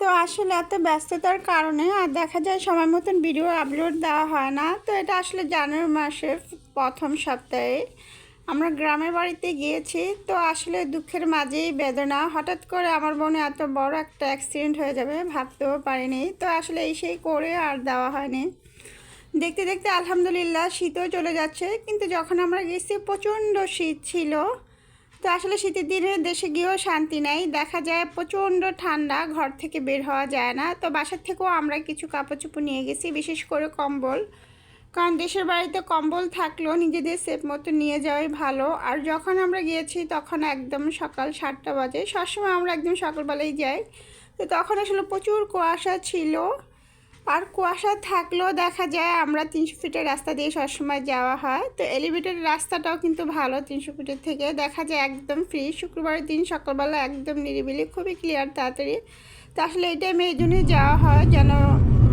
তো আসলে এত ব্যস্ততার কারণে আর দেখা যায় সময় মতন ভিডিও আপলোড দেওয়া হয় না। তো এটা আসলে জানুয়ারি মাসের প্রথম সপ্তাহে আমরা গ্রামের বাড়িতে গিয়েছি। তো আসলে দুঃখের মাঝেই বেদনা, হঠাৎ করে আমার বোনে এত বড় একটা অ্যাক্সিডেন্ট হয়ে যাবে ভাবতেও পারিনি। তো আসলে এই সেই করে আর দেওয়া হয়নি। দেখতে দেখতে আলহামদুলিল্লাহ শীতও চলে যাচ্ছে, কিন্তু যখন আমরা গেছি প্রচণ্ড শীত ছিল তো আসলে শীতের দিনে দেশে গিয়েও শান্তি নেই। দেখা যায় প্রচণ্ড ঠান্ডা, ঘর থেকে বের হওয়া যায় না। তো বাসার থেকেও আমরা কিছু কাপড় চোপড় নিয়ে গেছি, বিশেষ করে কম্বল। কারণ দেশের বাড়িতে কম্বল থাকলেও নিজেদের সেফ মতো নিয়ে যাওয়াই ভালো। আর যখন আমরা গিয়েছি তখন একদম সকাল সাতটা বাজে। সবসময় আমরা একদম সকালবেলায় যাই। তো তখন আসলে প্রচুর কুয়াশা ছিল। আর কুয়াশা থাকলেও দেখা যায় আমরা তিনশো ফিটের রাস্তা দিয়ে সবসময় যাওয়া হয়। তো এলিভেটেড রাস্তাটাও কিন্তু ভালো তিনশো ফিটের থেকে। দেখা যায় একদম ফ্রি শুক্রবারের দিন সকালবেলা একদম নিরিবিলি, খুবই ক্লিয়ার তাড়াতাড়ি। তো আসলে এই টাইমে এই জন্যই যাওয়া হয়, যেন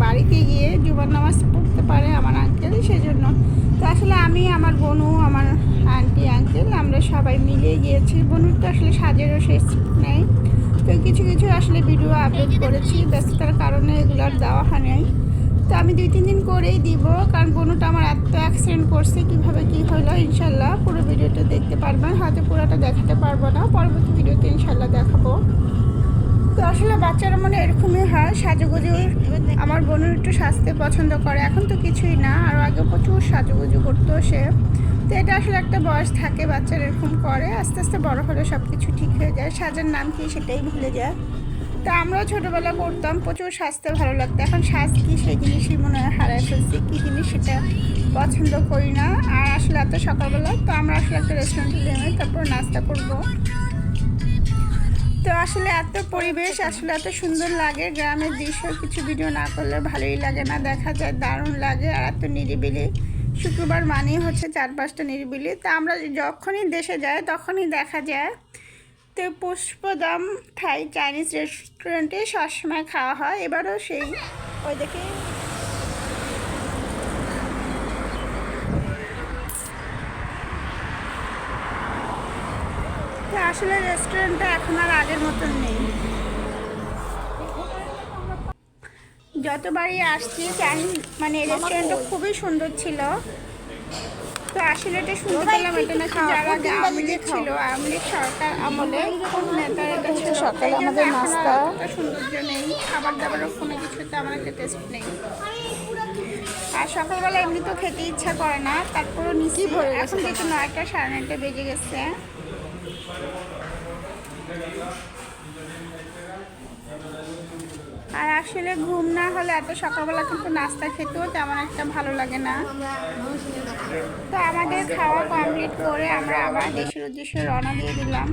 বাড়িতে গিয়ে জুবার নামাজ পড়তে পারে আমার আঙ্কেল সেই জন্য তো আসলে আমি, আমার বোনু, আমার আন্টি আঙ্কেল আমরা সবাই মিলে গিয়েছি। বনুর তো আসলে সাজেরও শেষ আসলে ভিডিও আপলোড করেছি, ব্যস্ততার কারণে এগুলো আর দেওয়া হয় নাই। তো আমি দুই, তিন দিন করেই দিব, কারণ বোনটা আমার এত অ্যাক্সিডেন্ট করছে, কীভাবে কি হলো, ইনশাল্লাহ পুরো ভিডিওটা দেখতে পারবেন। হয়তো পুরোটা দেখাতে পারব না, পরবর্তী ভিডিওতে ইনশাল্লাহ দেখাবো। তো আসলে বাচ্চারা মনে এরকমই হয়, সাজুগুজু আমার বোনের একটু সাজতে পছন্দ করে, এখন তো কিছুই না আর আগে প্রচুর সাজুগুজু করতো সে। তো এটা আসলে একটা বয়স থাকে, বাচ্চারা এরকম করে, আস্তে আস্তে বড় হলে সব কিছু ঠিক হয়ে যায়, সাজার নাম কি সেটাই ভুলে যায়। তো আমরাও ছোটোবেলা করতাম প্রচুর সাজতে ভালো লাগতো। এখন সাজ কি সেই জিনিসই মনে হয় হারায় ফেলছি, কী জিনিস সেটা পছন্দ করি না। আর আসলে এত সকালবেলা, তো আমরা আসলে একটা রেস্টুরেন্টে নেমে তারপর নাস্তা করব। তো আসলে এত পরিবেশ, আসলে এত সুন্দর লাগে, গ্রামের দৃশ্য, কিছু ভিডিও না করলে ভালোই লাগে না, দেখা যায় দারুণ লাগে, আর এত নিরিবিলি। শুক্রবার মানেই হচ্ছে চার পাঁচটা নিরিবিলি। তা আমরা যখনই দেশে যাই, তখনই দেখা যায় তো পুষ্পদম থাই চাইনিজ রেস্টুরেন্টে সবসময় খাওয়া হয়। এবারও সেই ওই দেখে। আসলে রেস্টুরেন্টটা এখন আর আগের মতন নেই। যতবারই আসছি চাইনিজ মানে রেস্টুরেন্টটা খুবই সুন্দর ছিল। তো আসলে এটা শুনতে পেলাম এটা নাকি যারা আওয়ামী লীগ ছিল আওয়ামী লীগ সরকার আমলে কোন নেতার এটা ছিল সকালে আমাদের নাস্তা। সৌন্দর্য নেই খাবার দাবারও কোনো কিছুতে আমার একটা টেস্ট নেই। আর সকালবেলা এমনি তো খেতে ইচ্ছা করে না তারপরও নিচে ভরে গেছে? এখন দেখি নয়টা সাড়ে নয়টা বেজে গেছে। আর আসলে ঘুম না হলে এত সকালবেলা কিন্তু নাস্তা খেতেও তেমন একটা ভালো লাগে না। তো আমাদের খাওয়া কমপ্লিট করে আমরা আবার দেশের উদ্দেশ্যে রওনা দিয়ে দিলাম।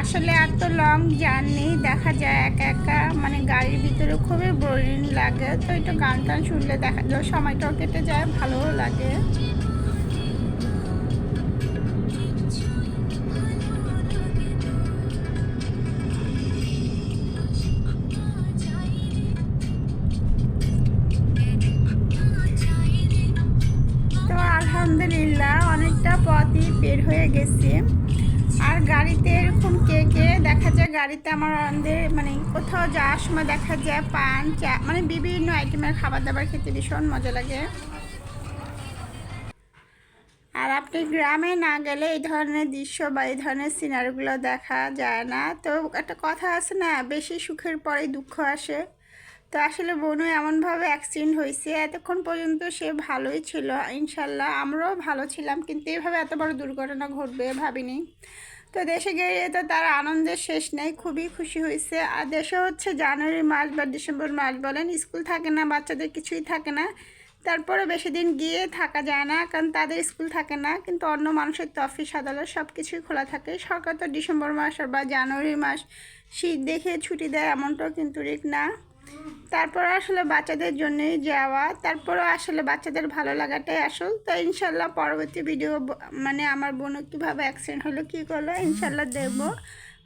আসলে এত লং জার্নি দেখা যায় একা একা মানে গাড়ির ভিতরে খুবই বোরিং লাগে। তো একটু গান টান শুনলে দেখা যায়, সময়টাও কেটে যায়, ভালোও লাগে। আলহামদুলিল্লাহ, অনেকটা পথই বের হয়ে গেছি। আর গাড়িতে এরকম কে কে দেখা যায়, গাড়িতে আমার আমাদের মানে কোথাও যাওয়ার সময় দেখা যায় পান, চা মানে বিভিন্ন আইটেমের খাবার দাবার খেতে ভীষণ মজা লাগে। আর আপনি গ্রামে না গেলে এই ধরনের দৃশ্য বা এই ধরনের সিনারিগুলো দেখা যায় না। তো একটা কথা আছে না, বেশি সুখের পরেই দুঃখ আসে। তো আসলে বোনও এমনভাবে অ্যাক্সিডেন্ট হয়েছে, এতক্ষণ পর্যন্ত সে ভালোই ছিল, ইনশাল্লাহ আমরাও ভালো ছিলাম, কিন্তু এভাবে এত বড় দুর্ঘটনা ঘটবে ভাবিনি। তো দেশে গিয়ে তো তার আনন্দের শেষ নেই, খুবই খুশি হয়েছে। আর দেশে হচ্ছে জানুয়ারি মাস বা ডিসেম্বর মাস বলেন, স্কুল থাকে না, বাচ্চাদের কিছুই থাকে না। তারপরে বেশি দিন গিয়ে থাকা যায় না, কারণ তাদের স্কুল থাকে না, কিন্তু অন্য মানুষের তো অফিস আদালত সব কিছুই খোলা থাকে। সরকার তো ডিসেম্বর মাস বা জানুয়ারি মাস শীত দেখে ছুটি দেয়, এমনটাও কিন্তু রিক না। তারপর আসলে বাচ্চাদের জন্যই যাওয়া, তারপরও আসলে বাচ্চাদের ভালো লাগাটাই আসল। তো ইনশাল্লাহ পরবর্তী ভিডিও মানে আমার বোনও কীভাবে অ্যাক্সিডেন্ট হলো, কী করল, ইনশাল্লাহ দেখব।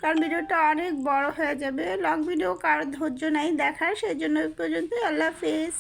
কারণ ভিডিওটা অনেক বড় হয়ে যাবে লং ভিডিও কারোর ধৈর্য নাই দেখার, সেই জন্য পর্যন্ত আল্লাহ হাফিজ।